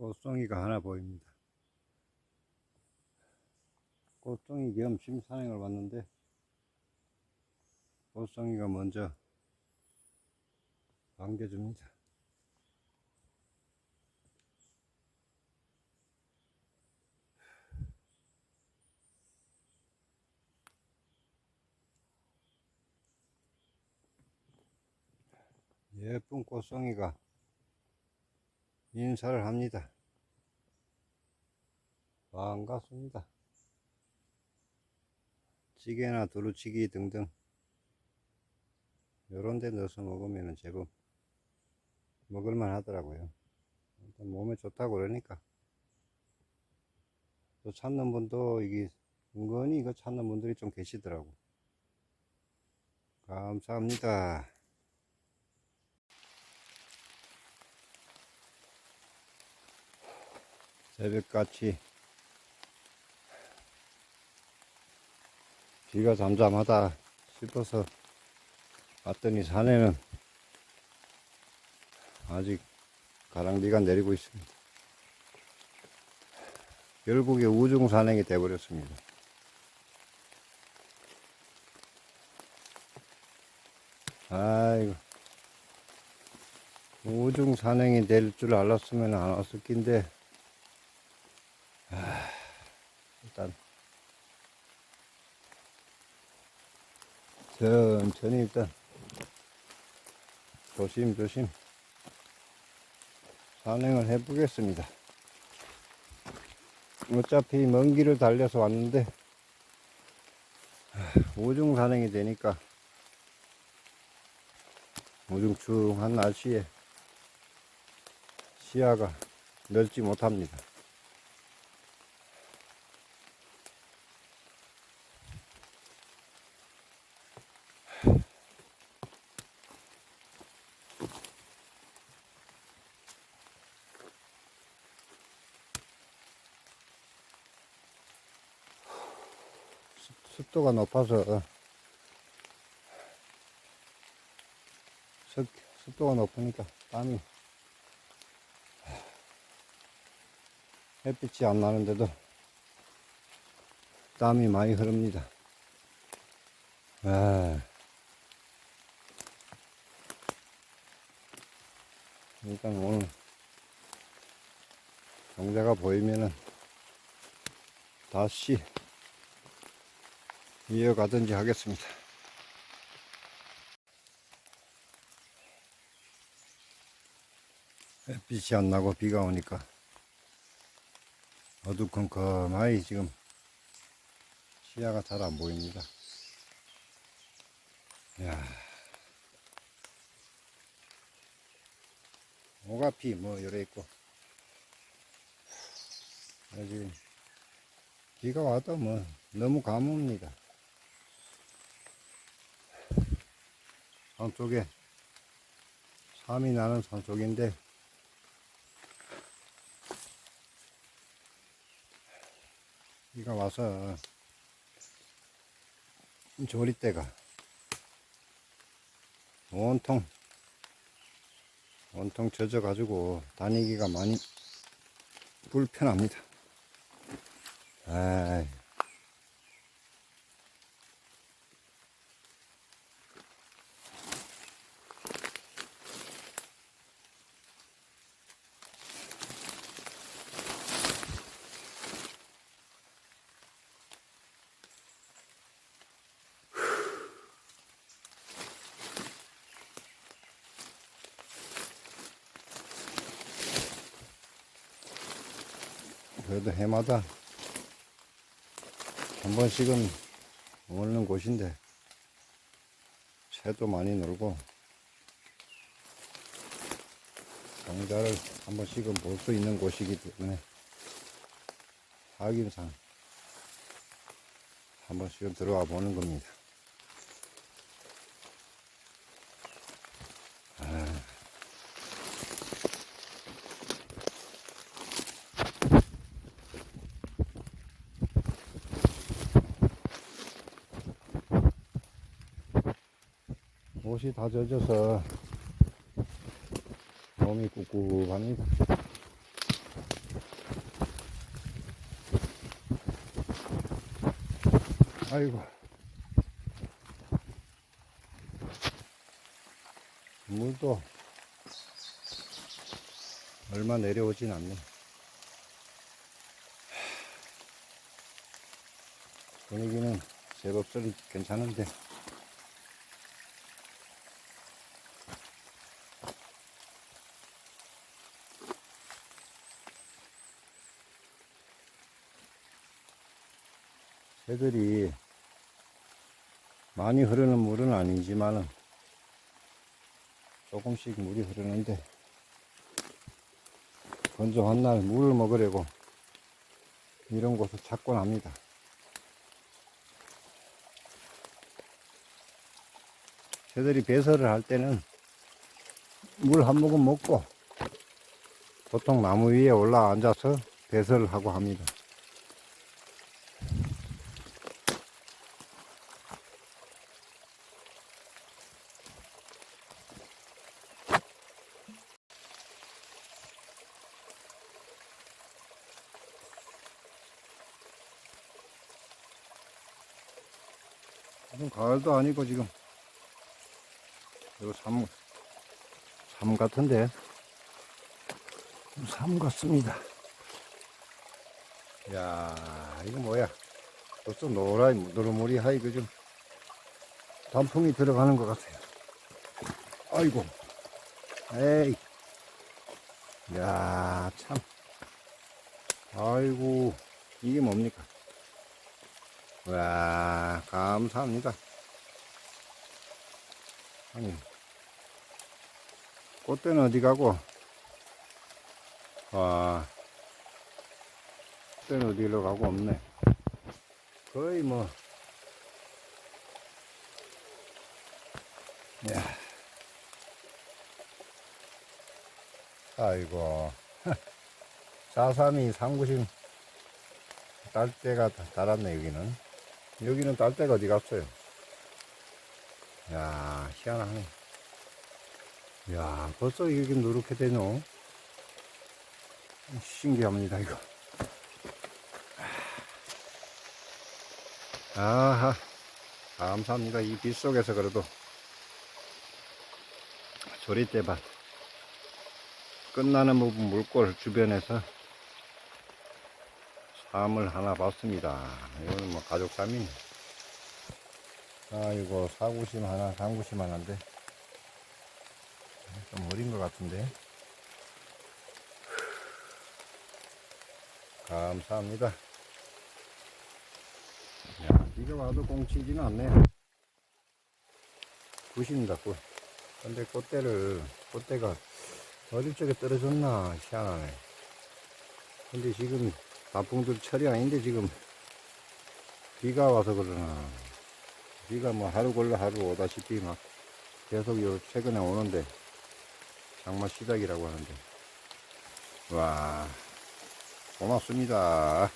꽃송이가 하나 보입니다. 꽃송이 겸 심산행을 왔는데 꽃송이가 먼저 반겨줍니다. 예쁜 꽃송이가 인사를 합니다. 반갑습니다. 찌개나 두루치기 등등 요런 데 넣어서 먹으면 제법 먹을만 하더라고요. 일단 몸에 좋다고 그러니까 또 찾는 분도 이게 은근히 이거 찾는 분들이 좀 계시더라고. 감사합니다. 새벽같이 비가 잠잠하다 싶어서 봤더니 산에는 아직 가랑비가 내리고 있습니다. 결국에 우중산행이 되어버렸습니다. 아이고 우중산행이 될 줄 알았으면 안 왔을 낀데 아, 일단 천천히 일단 조심조심 산행을 해보겠습니다. 어차피 먼 길을 달려서 왔는데 아, 우중 산행이 되니까 우중충한 날씨에 시야가 넓지 못합니다. 습도가 높아서 습, 습도가 높으니까 땀이 햇빛이 안 나는데도 땀이 많이 흐릅니다. 아, 일단 오늘 경제가 보이면은 다시 이어가든지 하겠습니다. 햇빛이 안 나고 비가 오니까 어두컴컴하니 지금 시야가 잘 안 보입니다. 야 오가피 뭐 여러 있고 여기 비가 와도 뭐 너무 가뭄입니다. 산 쪽에 삼이 나는 산 쪽인데 비가 와서 조리대가 온통 온통 젖어 가지고 다니기가 많이 불편합니다. 아이. 그래도 해마다 한 번씩은 오는 곳인데 새도 많이 놀고 강자를 한 번씩은 볼 수 있는 곳이기 때문에 확인상 한 번씩은 들어와 보는 겁니다. 옷이 다 젖어서 몸이 꿉꿉합니다. 아이고. 물도 얼마 내려오진 않네. 분위기는 제법 소리 괜찮은데. 새들이 많이 흐르는 물은 아니지만은 조금씩 물이 흐르는데 건조한 날 물을 먹으려고 이런 곳을 찾곤 합니다. 새들이 배설을 할 때는 물 한 모금 먹고 보통 나무 위에 올라 앉아서 배설을 하고 합니다. 지금 가을도 아니고 지금 이거 삼, 삼 같은데. 삼 같습니다. 야 이거 뭐야? 벌써 노라 노르머리하이 그좀 단풍이 들어가는 것 같아요. 아이고. 에이. 야참. 아이고 이게 뭡니까 와, 감사합니다. 아니, 꽃대는 어디 가고, 와, 꽃대는 어디로 가고 없네. 거의 뭐, 야. 아이고, 자삼이 상구심 딸 때가 달았네, 여기는. 여기는 딸때가 어디 갔어요? 야, 희한하네. 야, 벌써 이게 누렇게 되노? 신기합니다, 이거. 아하, 감사합니다. 이 빛 속에서 그래도 조리대밭 끝나는 부분 물골 주변에서 삶을 하나 봤습니다. 이거는 뭐 가족 삶이네. 아이고, 사구심 하나, 상구심 하나인데. 좀 어린 것 같은데. 감사합니다. 야, 비가 와도 공치지는 않네요. 굿입니다, 굿. 근데 꽃대를, 꽃대가 어릴 적에 떨어졌나 희한하네. 근데 지금 단풍들 철이 아닌데 지금 비가 와서 그러나. 비가 뭐 하루 걸러 하루 오다시피 막 계속 요 최근에 오는데 장마 시작이라고 하는데. 와 고맙습니다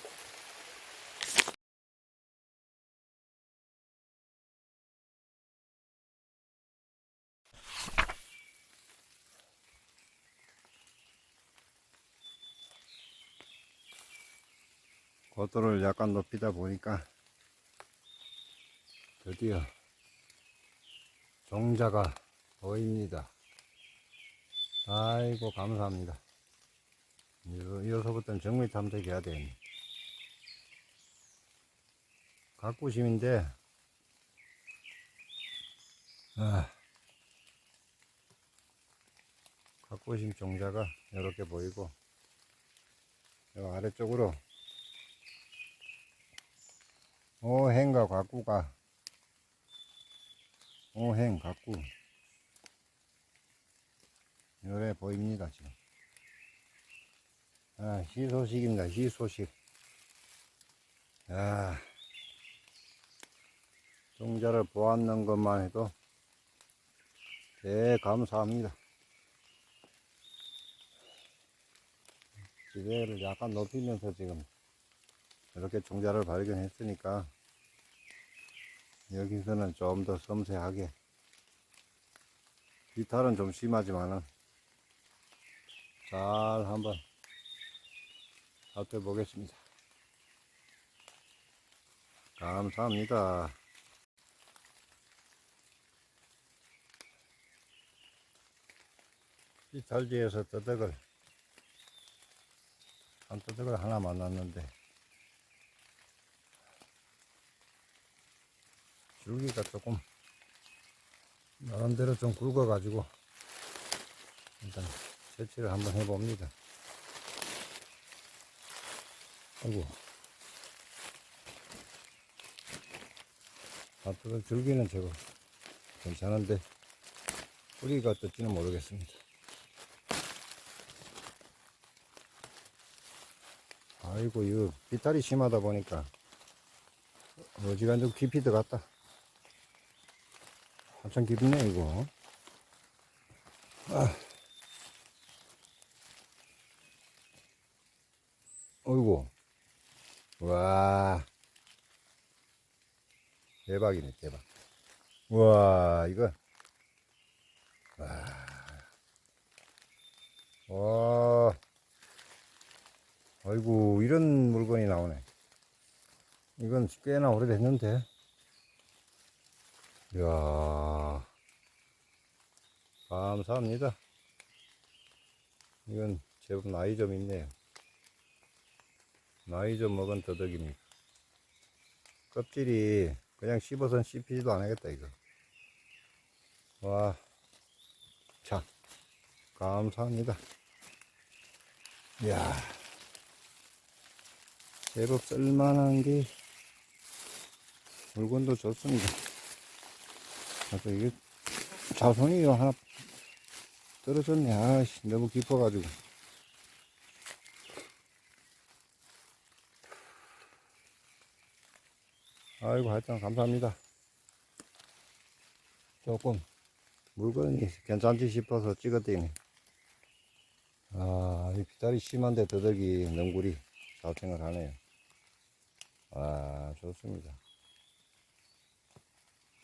고도를 약간 높이다 보니까 드디어 종자가 보입니다. 아이고 감사합니다. 이어서부터는 정밀 탐색해야 되겠네. 가꾸심인데 아, 가꾸심 종자가 이렇게 보이고 이 아래쪽으로 오행과 가꾸가 오행 가꾸 요래 보입니다 지금. 아 희소식입니다 희소식. 아 종자를 보았는 것만 해도 대감사합니다. 지대를 약간 높이면서 지금 이렇게 종자를 발견했으니까 여기서는 좀 더 섬세하게 비탈은 좀 심하지만은 잘 한번 살펴 보겠습니다. 감사합니다. 이 달지에서 떠덕을 한 떠덕을 하나 만났는데 줄기가 조금 나름대로 좀 굵어 가지고 일단 채취를 한번 해봅니다. 아이고 앞으로 줄기는 저거 괜찮은데 뿌리가 어떨지는 모르겠습니다. 아이고 이거 비탈이 심하다 보니까 어지간좀 깊이 들어갔다. 한참 깊네 이거. 아. 어이구. 와. 대박이네, 대박. 와, 이거. 와. 와. 아이고, 이런 물건이 나오네. 이건 꽤나 오래됐는데. 이야. 감사합니다. 이건 제법 나이 좀 있네요. 나이 좀 먹은 더덕입니다. 껍질이 그냥 씹어선 씹히지도 않겠다, 이거. 와. 자, 감사합니다. 이야. 제법 쓸만한 게 물건도 좋습니다. 아까 이게 자손이 하나 떨어졌네. 아씨, 너무 깊어가지고. 아이고, 하여튼 감사합니다. 조금 물건이 괜찮지 싶어서 찍었더니, 아, 이 비다리 심한데 더덕이 능굴이 자생을 하네요. 아, 좋습니다.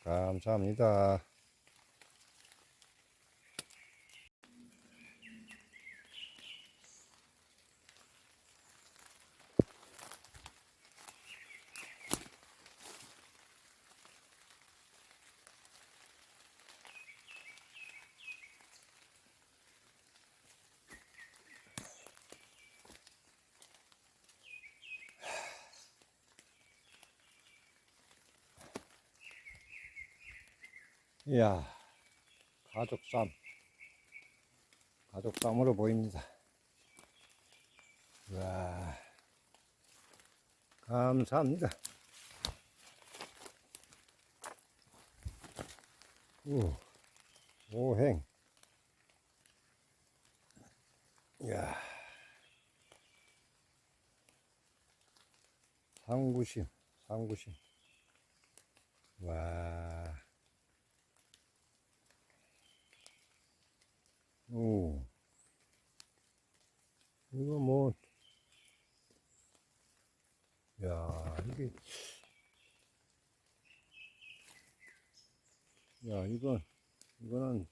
감사합니다. 이야, 가족쌈. 가족쌈으로 보입니다. 와, 감사합니다. 오, 오행. 이야, 상구심, 상구심. 와. 오. 이거 뭐, 야, 이게, 야, 이건, 이거는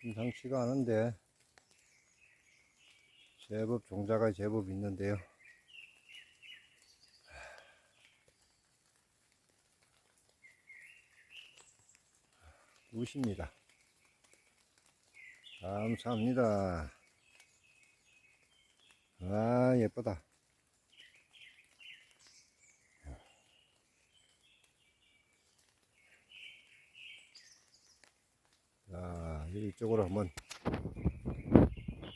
심상치가 않은데, 제법 종자가 제법 있는데요. 굿입니다. 감사합니다. 아, 예쁘다. 자, 이쪽으로 한번,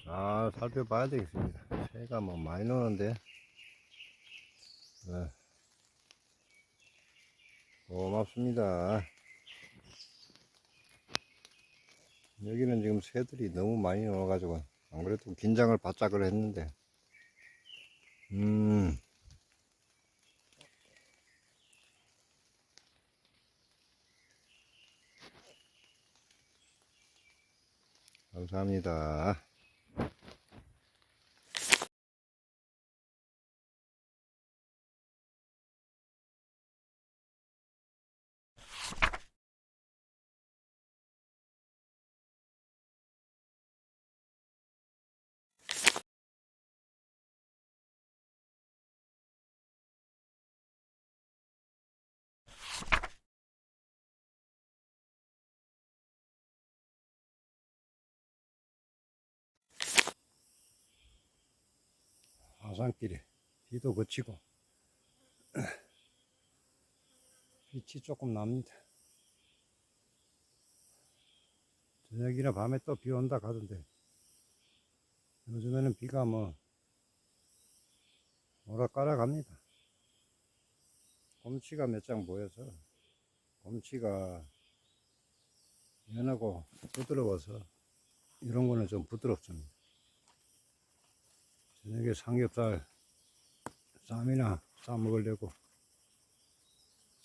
아, 살펴봐야 되겠습니다. 새가 뭐 많이 노는데, 네. 고맙습니다. 여기는 지금 새들이 너무 많이 나와가지고 안 그래도 긴장을 바짝을 했는데 음 감사합니다. 마산길에 비도 그치고 빛이 조금 납니다. 저녁이나 밤에 또 비 온다 가던데 요즘에는 비가 뭐 오락가락 합니다. 곰치가 몇장 보여서 곰치가 연하고 부드러워서 이런 거는 좀 부드럽습니다. 저녁에 삼겹살 쌈이나 싸 먹으려고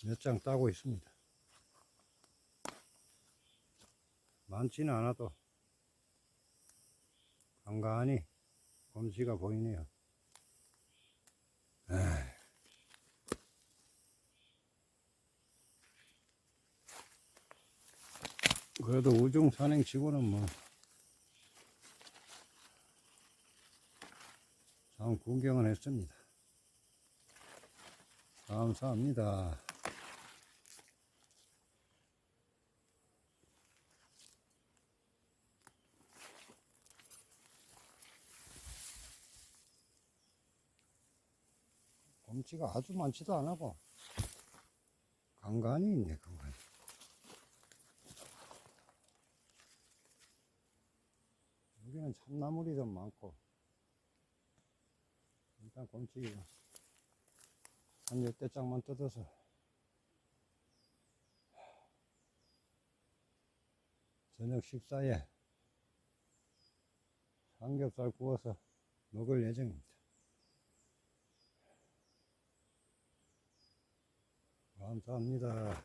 몇 장 따고 있습니다. 많지는 않아도 간간히 곰치가 보이네요. 에이. 그래도 우중 산행 치고는 뭐, 참 구경을 했습니다. 감사합니다. 곰치가 아주 많지도 않고, 간간히 있네, 간간히. 여기는 참나물이 좀 많고 일단 곰치기가 한 열대 짝만 뜯어서 저녁 식사에 삼겹살 구워서 먹을 예정입니다. 감사합니다.